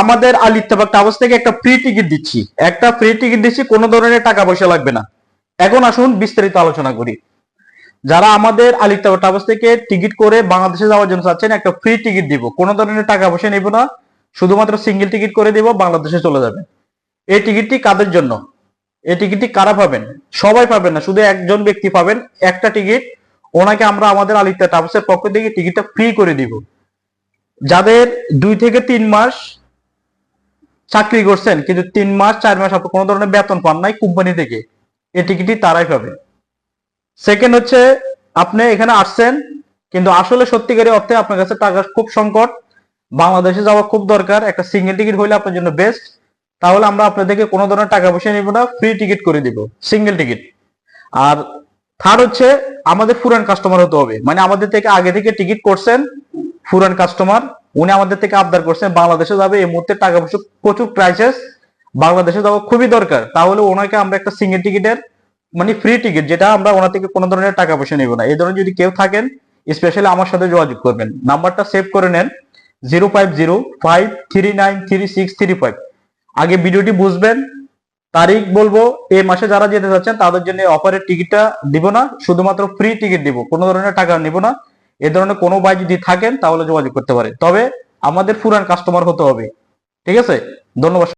আমাদের আল ইত্তেফাক ট্রাভেলস থেকে একটা ফ্রি টিকিট দিচ্ছি। একটা ফ্রি টিকিট দিচ্ছি, কোনো ধরনের টাকা পয়সা লাগবে না। এখন আসুন, বিস্তারিত আলোচনা করি। যারা আমাদের আল ইত্তেফাক ট্রাভেলস থেকে টিকিট করে বাংলাদেশে যাওয়ার জন্য চাচ্ছেন, একটা ফ্রি টিকিট দিব। কোনো ধরনের টাকা পয়সা নেব না, শুধুমাত্র সিঙ্গেল টিকিট করে দিব, বাংলাদেশে চলে যাবেন। এই টিকিটটি কাদের জন্য? এই টিকিটটি কারা পাবেন? সবাই পাবেন না, শুধু একজন ব্যক্তি পাবেন। একটা টিকিট ওনাকে আমরা আমাদের আলিত্যা ট্রাভেলসের পক্ষ থেকে টিকিটটা ফ্রি করে দিব। যাদের দুই থেকে তিন মাস চাকরি করছেন, কিন্তু তিন মাস, চার মাস আপনি কোনো ধরনের বেতন পান নাই কোম্পানি থেকে। এই টিকিটটি তারাই পাবে। সেকেন্ড হচ্ছে, আপনি এখানে আসছেন, কিন্তু আসলে সত্যিকারী অর্থে আপনার কাছে টাকা খুব সংকট। বাংলাদেশে যাওয়া খুব দরকার, একটা সিঙ্গেল টিকিট হইলে আপনার জন্য বেস্ট তাহলে আমরা আপনাদেরকে কোনো ধরনের টাকা পয়সা নিব না ফ্রি টিকিট করে দিব সিঙ্গেল টিকিট আর থার্ড হচ্ছে, আমাদের পুরান কাস্টমার হতে হবে। মানে আমাদের থেকে আগে থেকে টিকিট করছেন পুরান কাস্টমার উনি আমাদের থেকে আবদার করছেন, বাংলাদেশে যাবে। এই মুহূর্তে টাকা পয়সা প্রচুর ক্রাইসিস বাংলাদেশে যাওয়া খুবই দরকার। তাহলে ওনাকে আমরা একটা সিঙ্গেল টিকিটের মানে ফ্রি টিকিট যেটা আমরা ওনার থেকে কোনো ধরনের টাকা পয়সা নেব না। এই ধরনের যদি কেউ থাকেন স্পেশালি আমার সাথে যোগাযোগ করবেন। নাম্বারটা সেভ করে নেন। Zero five zero five three nine three six three five আগে ভিডিওটি বুঝবেন, তারিখ বলব, এই মাসে যারা যেতে চাচ্ছেন, তাদের জন্য অফারের টিকিটটা দিব না। শুধুমাত্র ফ্রি টিকিট দিব। কোনো ধরনের টাকা নিব না। এ ধরনের কোনো ভাই যদি থাকেন, তাহলে যোগাযোগ করতে পারে। তবে আমাদের পুরান কাস্টমার হতে হবে। ঠিক আছে? ধন্যবাদ।